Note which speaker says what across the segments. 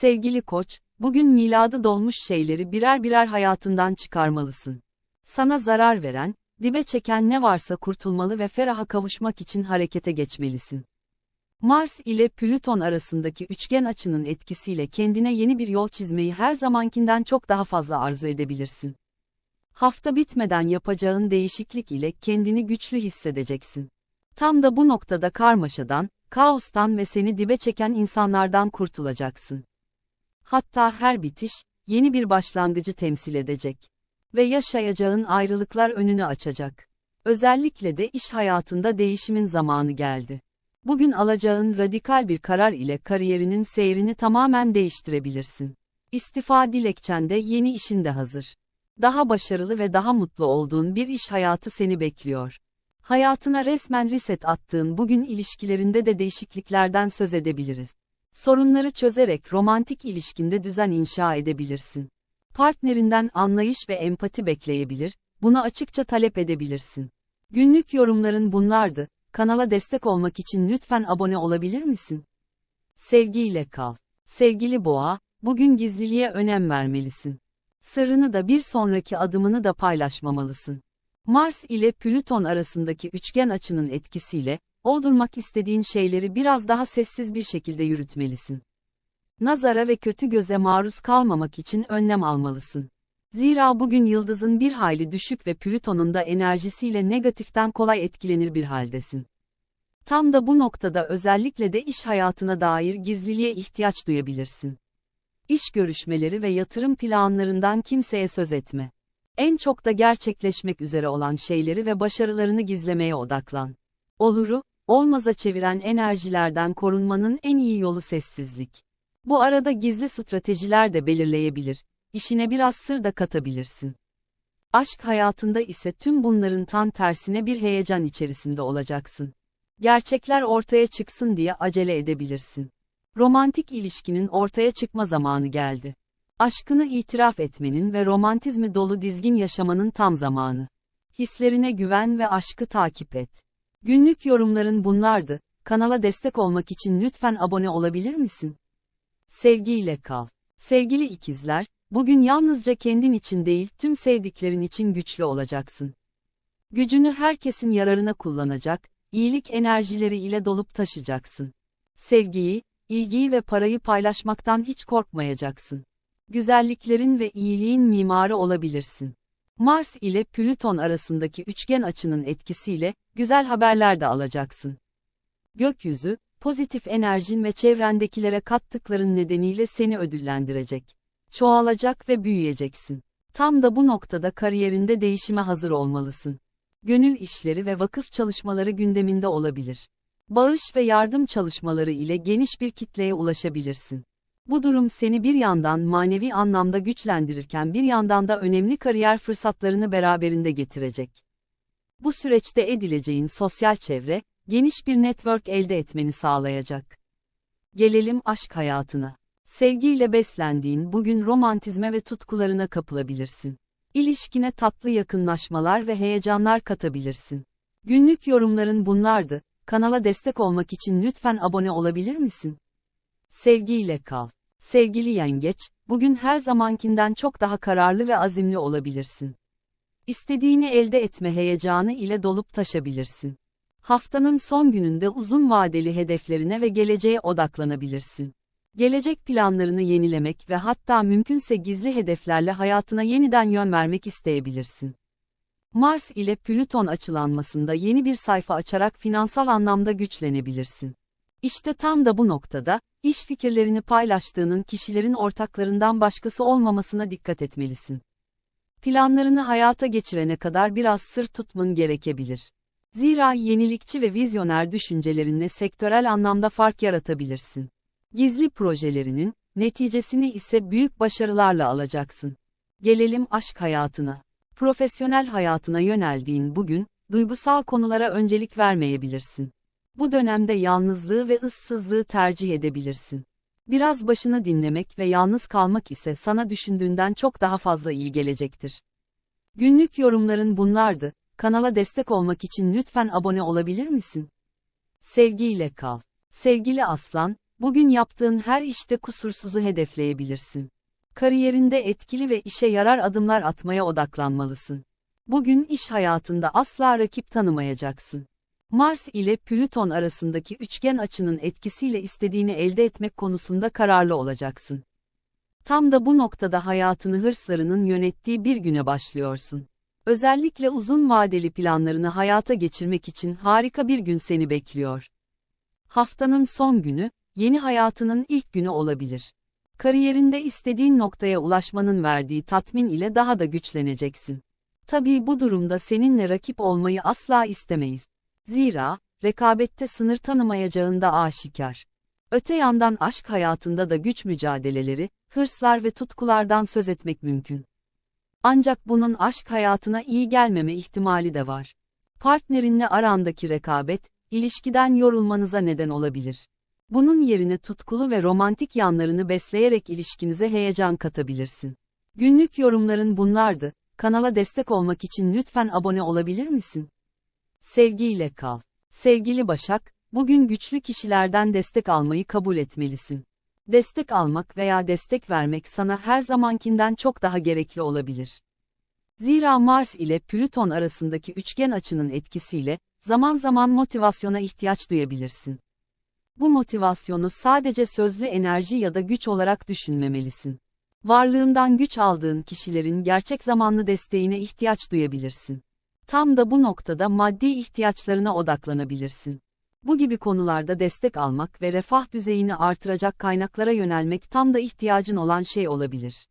Speaker 1: Sevgili koç, bugün miladı dolmuş şeyleri birer birer hayatından çıkarmalısın. Sana zarar veren, dibe çeken ne varsa kurtulmalı ve feraha kavuşmak için harekete geçmelisin. Mars ile Plüton arasındaki üçgen açının etkisiyle kendine yeni bir yol çizmeyi her zamankinden çok daha fazla arzu edebilirsin. Hafta bitmeden yapacağın değişiklik ile kendini güçlü hissedeceksin. Tam da bu noktada karmaşadan, kaostan ve seni dibe çeken insanlardan kurtulacaksın. Hatta her bitiş, yeni bir başlangıcı temsil edecek. Ve yaşayacağın ayrılıklar önünü açacak. Özellikle de iş hayatında değişimin zamanı geldi. Bugün alacağın radikal bir karar ile kariyerinin seyrini tamamen değiştirebilirsin. İstifa dilekçende yeni işin de hazır. Daha başarılı ve daha mutlu olduğun bir iş hayatı seni bekliyor. Hayatına resmen reset attığın bugün ilişkilerinde de değişikliklerden söz edebiliriz. Sorunları çözerek romantik ilişkinde düzen inşa edebilirsin. Partnerinden anlayış ve empati bekleyebilir, bunu açıkça talep edebilirsin. Günlük yorumların bunlardı. Kanala destek olmak için lütfen abone olabilir misin? Sevgiyle kal. Sevgili boğa, bugün gizliliğe önem vermelisin. Sırrını da bir sonraki adımını da paylaşmamalısın. Mars ile Plüton arasındaki üçgen açının etkisiyle, oldurmak istediğin şeyleri biraz daha sessiz bir şekilde yürütmelisin. Nazara ve kötü göze maruz kalmamak için önlem almalısın. Zira bugün yıldızın bir hayli düşük ve Plüton'un da enerjisiyle negatiften kolay etkilenir bir haldesin. Tam da bu noktada özellikle de iş hayatına dair gizliliğe ihtiyaç duyabilirsin. İş görüşmeleri ve yatırım planlarından kimseye söz etme. En çok da gerçekleşmek üzere olan şeyleri ve başarılarını gizlemeye odaklan. Oluru, olmaza çeviren enerjilerden korunmanın en iyi yolu sessizlik. Bu arada gizli stratejiler de belirleyebilir, işine biraz sır da katabilirsin. Aşk hayatında ise tüm bunların tam tersine bir heyecan içerisinde olacaksın. Gerçekler ortaya çıksın diye acele edebilirsin. Romantik ilişkinin ortaya çıkma zamanı geldi. Aşkını itiraf etmenin ve romantizmi dolu dizgin yaşamanın tam zamanı. Hislerine güven ve aşkı takip et. Günlük yorumların bunlardı. Kanala destek olmak için lütfen abone olabilir misin? Sevgiyle kal. Sevgili ikizler, bugün yalnızca kendin için değil tüm sevdiklerin için güçlü olacaksın. Gücünü herkesin yararına kullanacak, iyilik enerjileri ile dolup taşacaksın. Sevgiyi, ilgiyi ve parayı paylaşmaktan hiç korkmayacaksın. Güzelliklerin ve iyiliğin mimarı olabilirsin. Mars ile Plüton arasındaki üçgen açının etkisiyle güzel haberler de alacaksın. Gökyüzü, pozitif enerjin ve çevrendekilere kattıkların nedeniyle seni ödüllendirecek. Çoğalacak ve büyüyeceksin. Tam da bu noktada kariyerinde değişime hazır olmalısın. Gönül işleri ve vakıf çalışmaları gündeminde olabilir. Bağış ve yardım çalışmaları ile geniş bir kitleye ulaşabilirsin. Bu durum seni bir yandan manevi anlamda güçlendirirken bir yandan da önemli kariyer fırsatlarını beraberinde getirecek. Bu süreçte edileceğin sosyal çevre, geniş bir network elde etmeni sağlayacak. Gelelim aşk hayatına. Sevgiyle beslendiğin bugün romantizme ve tutkularına kapılabilirsin. İlişkine tatlı yakınlaşmalar ve heyecanlar katabilirsin. Günlük yorumların bunlardı. Kanala destek olmak için lütfen abone olabilir misin? Sevgiyle kal. Sevgili yengeç, bugün her zamankinden çok daha kararlı ve azimli olabilirsin. İstediğini elde etme heyecanı ile dolup taşabilirsin. Haftanın son gününde uzun vadeli hedeflerine ve geleceğe odaklanabilirsin. Gelecek planlarını yenilemek ve hatta mümkünse gizli hedeflerle hayatına yeniden yön vermek isteyebilirsin. Mars ile Plüton açılanmasında yeni bir sayfa açarak finansal anlamda güçlenebilirsin. İşte tam da bu noktada, iş fikirlerini paylaştığının kişilerin ortaklarından başkası olmamasına dikkat etmelisin. Planlarını hayata geçirene kadar biraz sır tutman gerekebilir. Zira yenilikçi ve vizyoner düşüncelerinle sektörel anlamda fark yaratabilirsin. Gizli projelerinin, neticesini ise büyük başarılarla alacaksın. Gelelim aşk hayatına. Profesyonel hayatına yöneldiğin bugün, duygusal konulara öncelik vermeyebilirsin. Bu dönemde yalnızlığı ve ıssızlığı tercih edebilirsin. Biraz başını dinlemek ve yalnız kalmak ise sana düşündüğünden çok daha fazla iyi gelecektir. Günlük yorumların bunlardı. Kanala destek olmak için lütfen abone olabilir misin? Sevgiyle kal. Sevgili aslan, Bugün yaptığın her işte kusursuzu hedefleyebilirsin. Kariyerinde etkili ve işe yarar adımlar atmaya odaklanmalısın. Bugün iş hayatında asla rakip tanımayacaksın. Mars ile Plüton arasındaki üçgen açının etkisiyle istediğini elde etmek konusunda kararlı olacaksın. Tam da bu noktada hayatını hırslarının yönettiği bir güne başlıyorsun. Özellikle uzun vadeli planlarını hayata geçirmek için harika bir gün seni bekliyor. Haftanın son günü, yeni hayatının ilk günü olabilir. Kariyerinde istediğin noktaya ulaşmanın verdiği tatmin ile daha da güçleneceksin. Tabii bu durumda seninle rakip olmayı asla istemeyiz. Zira, rekabette sınır tanımayacağında aşikar. Öte yandan aşk hayatında da güç mücadeleleri, hırslar ve tutkulardan söz etmek mümkün. Ancak bunun aşk hayatına iyi gelmeme ihtimali de var. Partnerinle arandaki rekabet, ilişkiden yorulmanıza neden olabilir. Bunun yerine tutkulu ve romantik yanlarını besleyerek ilişkinize heyecan katabilirsin. Günlük yorumların bunlardı. Kanala destek olmak için lütfen abone olabilir misin? Sevgiyle kal. Sevgili Başak, bugün güçlü kişilerden destek almayı kabul etmelisin. Destek almak veya destek vermek sana her zamankinden çok daha gerekli olabilir. Zira Mars ile Plüton arasındaki üçgen açının etkisiyle, zaman zaman motivasyona ihtiyaç duyabilirsin. Bu motivasyonu sadece sözlü enerji ya da güç olarak düşünmemelisin. Varlığından güç aldığın kişilerin gerçek zamanlı desteğine ihtiyaç duyabilirsin. Tam da bu noktada maddi ihtiyaçlarına odaklanabilirsin. Bu gibi konularda destek almak ve refah düzeyini artıracak kaynaklara yönelmek tam da ihtiyacın olan şey olabilir.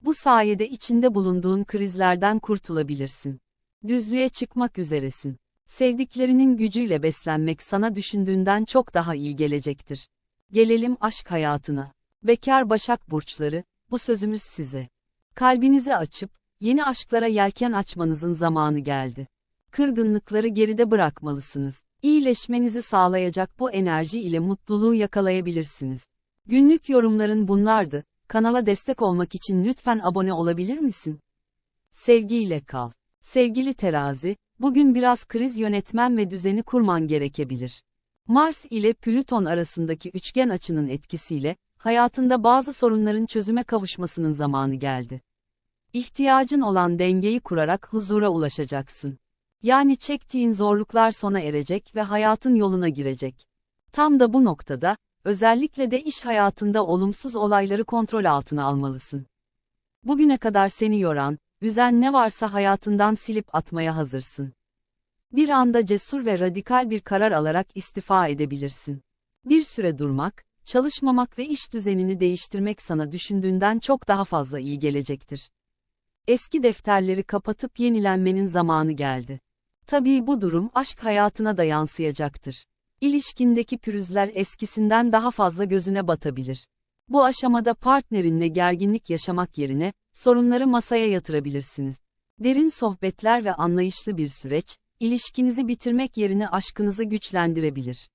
Speaker 1: Bu sayede içinde bulunduğun krizlerden kurtulabilirsin. Düzlüğe çıkmak üzeresin. Sevdiklerinin gücüyle beslenmek sana düşündüğünden çok daha iyi gelecektir. Gelelim aşk hayatına. Bekar Başak Burçları, bu sözümüz size. Kalbinizi açıp, yeni aşklara yelken açmanızın zamanı geldi. Kırgınlıkları geride bırakmalısınız. İyileşmenizi sağlayacak bu enerji ile mutluluğu yakalayabilirsiniz. Günlük yorumların bunlardı. Kanala destek olmak için lütfen abone olabilir misin? Sevgiyle kal. Sevgili terazi, bugün biraz kriz yönetmen ve düzeni kurman gerekebilir. Mars ile Plüton arasındaki üçgen açının etkisiyle, hayatında bazı sorunların çözüme kavuşmasının zamanı geldi. İhtiyacın olan dengeyi kurarak huzura ulaşacaksın. Yani çektiğin zorluklar sona erecek ve hayatın yoluna girecek. Tam da bu noktada, özellikle de iş hayatında olumsuz olayları kontrol altına almalısın. Bugüne kadar seni yoran, üzen ne varsa hayatından silip atmaya hazırsın. Bir anda cesur ve radikal bir karar alarak istifa edebilirsin. Bir süre durmak, çalışmamak ve iş düzenini değiştirmek sana düşündüğünden çok daha fazla iyi gelecektir. Eski defterleri kapatıp yenilenmenin zamanı geldi. Tabii bu durum aşk hayatına da yansıyacaktır. İlişkindeki pürüzler eskisinden daha fazla gözüne batabilir. Bu aşamada partnerinle gerginlik yaşamak yerine, sorunları masaya yatırabilirsiniz. Derin sohbetler ve anlayışlı bir süreç, ilişkinizi bitirmek yerine aşkınızı güçlendirebilir.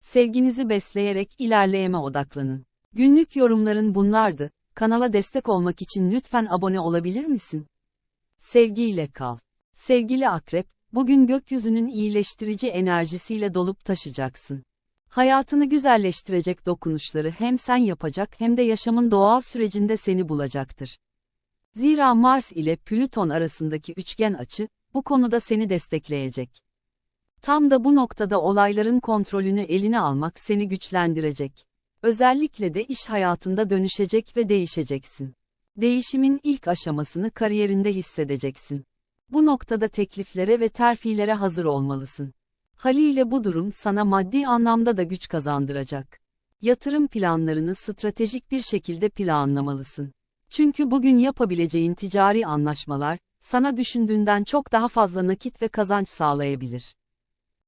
Speaker 1: Sevginizi besleyerek ilerleyeme odaklanın. Günlük yorumların bunlardı. Kanala destek olmak için lütfen abone olabilir misin? Sevgiyle kal. Sevgili akrep, bugün gökyüzünün iyileştirici enerjisiyle dolup taşacaksın. Hayatını güzelleştirecek dokunuşları hem sen yapacak hem de yaşamın doğal sürecinde seni bulacaktır. Zira Mars ile Plüton arasındaki üçgen açı, bu konuda seni destekleyecek. Tam da bu noktada olayların kontrolünü eline almak seni güçlendirecek. Özellikle de iş hayatında dönüşecek ve değişeceksin. Değişimin ilk aşamasını kariyerinde hissedeceksin. Bu noktada tekliflere ve terfilere hazır olmalısın. Haliyle bu durum sana maddi anlamda da güç kazandıracak. Yatırım planlarını stratejik bir şekilde planlamalısın. Çünkü bugün yapabileceğin ticari anlaşmalar, sana düşündüğünden çok daha fazla nakit ve kazanç sağlayabilir.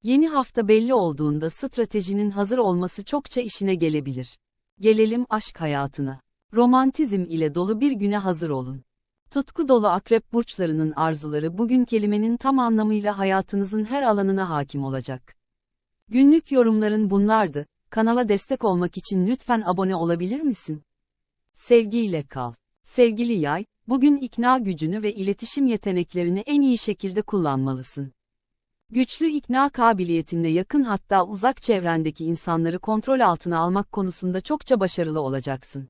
Speaker 1: Yeni hafta belli olduğunda stratejinin hazır olması çokça işine gelebilir. Gelelim aşk hayatına. Romantizm ile dolu bir güne hazır olun. Tutku dolu akrep burçlarının arzuları bugün kelimenin tam anlamıyla hayatınızın her alanına hakim olacak. Günlük yorumların bunlardı. Kanala destek olmak için lütfen abone olabilir misin? Sevgiyle kal. Sevgili yay, bugün ikna gücünü ve iletişim yeteneklerini en iyi şekilde kullanmalısın. Güçlü ikna kabiliyetinle yakın hatta uzak çevrendeki insanları kontrol altına almak konusunda çokça başarılı olacaksın.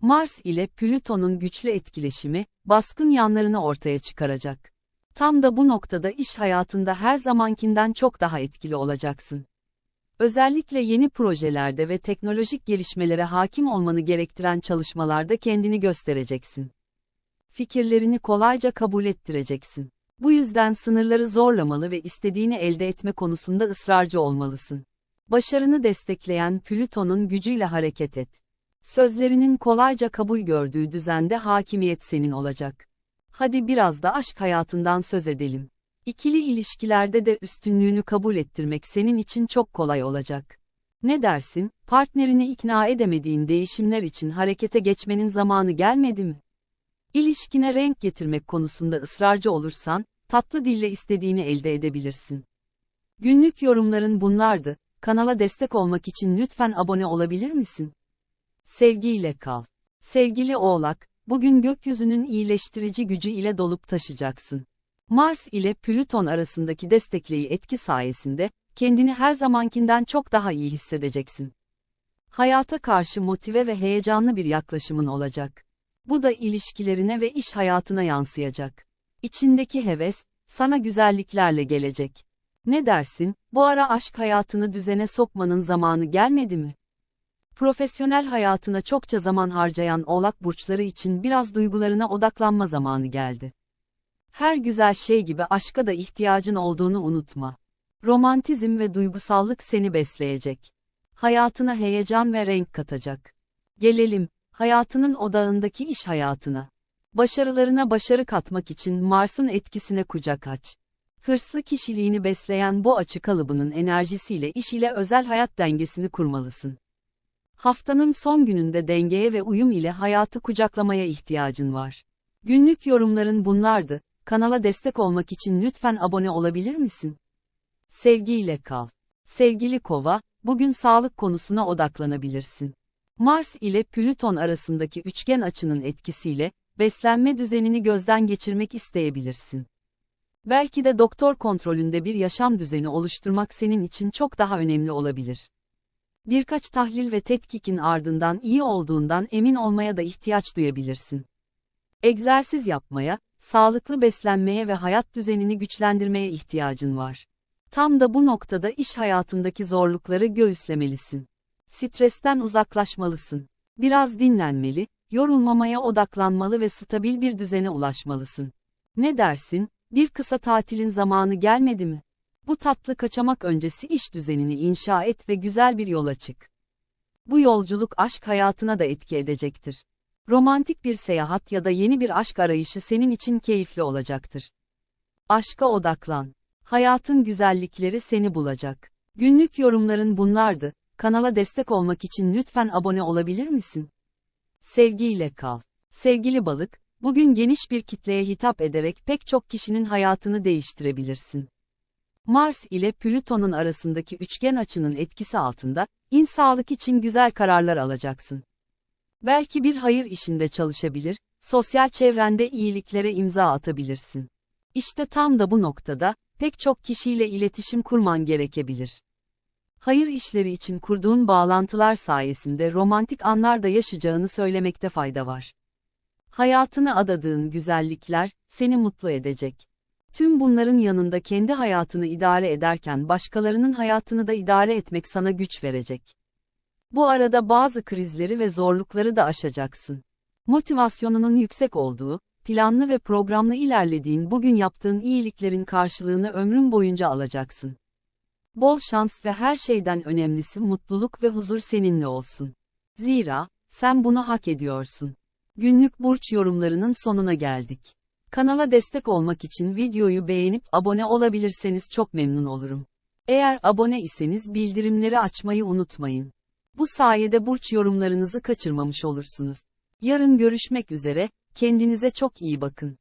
Speaker 1: Mars ile Plüton'un güçlü etkileşimi, baskın yanlarını ortaya çıkaracak. Tam da bu noktada iş hayatında her zamankinden çok daha etkili olacaksın. Özellikle yeni projelerde ve teknolojik gelişmelere hakim olmanı gerektiren çalışmalarda kendini göstereceksin. Fikirlerini kolayca kabul ettireceksin. Bu yüzden sınırları zorlamalı ve istediğini elde etme konusunda ısrarcı olmalısın. Başarını destekleyen Plüton'un gücüyle hareket et. Sözlerinin kolayca kabul gördüğü düzende hakimiyet senin olacak. Hadi biraz da aşk hayatından söz edelim. İkili ilişkilerde de üstünlüğünü kabul ettirmek senin için çok kolay olacak. Ne dersin, partnerini ikna edemediğin değişimler için harekete geçmenin zamanı gelmedi mi? İlişkine renk getirmek konusunda ısrarcı olursan, tatlı dille istediğini elde edebilirsin. Günlük yorumların bunlardı. Kanala destek olmak için lütfen abone olabilir misin? Sevgiyle kal. Sevgili Oğlak, bugün gökyüzünün iyileştirici gücü ile dolup taşacaksın. Mars ile Plüton arasındaki destekleyici etki sayesinde, kendini her zamankinden çok daha iyi hissedeceksin. Hayata karşı motive ve heyecanlı bir yaklaşımın olacak. Bu da ilişkilerine ve iş hayatına yansıyacak. İçindeki heves, sana güzelliklerle gelecek. Ne dersin, bu ara aşk hayatını düzene sokmanın zamanı gelmedi mi? Profesyonel hayatına çokça zaman harcayan oğlak burçları için biraz duygularına odaklanma zamanı geldi. Her güzel şey gibi aşka da ihtiyacın olduğunu unutma. Romantizm ve duygusallık seni besleyecek. Hayatına heyecan ve renk katacak. Gelelim, hayatının odağındaki iş hayatına. Başarılarına başarı katmak için Mars'ın etkisine kucak aç. Hırslı kişiliğini besleyen bu açı kalıbının enerjisiyle iş ile özel hayat dengesini kurmalısın. Haftanın son gününde dengeye ve uyum ile hayatı kucaklamaya ihtiyacın var. Günlük yorumların bunlardı. Kanala destek olmak için lütfen abone olabilir misin? Sevgiyle kal. Sevgili Kova, bugün sağlık konusuna odaklanabilirsin. Mars ile Plüton arasındaki üçgen açının etkisiyle beslenme düzenini gözden geçirmek isteyebilirsin. Belki de doktor kontrolünde bir yaşam düzeni oluşturmak senin için çok daha önemli olabilir. Birkaç tahlil ve tetkikin ardından iyi olduğundan emin olmaya da ihtiyaç duyabilirsin. Egzersiz yapmaya, sağlıklı beslenmeye ve hayat düzenini güçlendirmeye ihtiyacın var. Tam da bu noktada iş hayatındaki zorlukları göğüslemelisin. Stresten uzaklaşmalısın. Biraz dinlenmeli, yorulmamaya odaklanmalı ve stabil bir düzene ulaşmalısın. Ne dersin, bir kısa tatilin zamanı gelmedi mi? Bu tatlı kaçamak öncesi iş düzenini inşa et ve güzel bir yola çık. Bu yolculuk aşk hayatına da etki edecektir. Romantik bir seyahat ya da yeni bir aşk arayışı senin için keyifli olacaktır. Aşka odaklan. Hayatın güzellikleri seni bulacak. Günlük yorumların bunlardı. Kanala destek olmak için lütfen abone olabilir misin? Sevgiyle kal. Sevgili balık, bugün geniş bir kitleye hitap ederek pek çok kişinin hayatını değiştirebilirsin. Mars ile Plüton'un arasındaki üçgen açının etkisi altında, in sağlık için güzel kararlar alacaksın. Belki bir hayır işinde çalışabilir, sosyal çevrende iyiliklere imza atabilirsin. İşte tam da bu noktada, pek çok kişiyle iletişim kurman gerekebilir. Hayır işleri için kurduğun bağlantılar sayesinde romantik anlar da yaşayacağını söylemekte fayda var. Hayatını adadığın güzellikler, seni mutlu edecek. Tüm bunların yanında kendi hayatını idare ederken başkalarının hayatını da idare etmek sana güç verecek. Bu arada bazı krizleri ve zorlukları da aşacaksın. Motivasyonunun yüksek olduğu, planlı ve programlı ilerlediğin bugün yaptığın iyiliklerin karşılığını ömrün boyunca alacaksın. Bol şans ve her şeyden önemlisi mutluluk ve huzur seninle olsun. Zira, sen bunu hak ediyorsun. Günlük burç yorumlarının sonuna geldik. Kanala destek olmak için videoyu beğenip abone olabilirseniz çok memnun olurum. Eğer abone iseniz bildirimleri açmayı unutmayın. Bu sayede burç yorumlarınızı kaçırmamış olursunuz. Yarın görüşmek üzere, kendinize çok iyi bakın.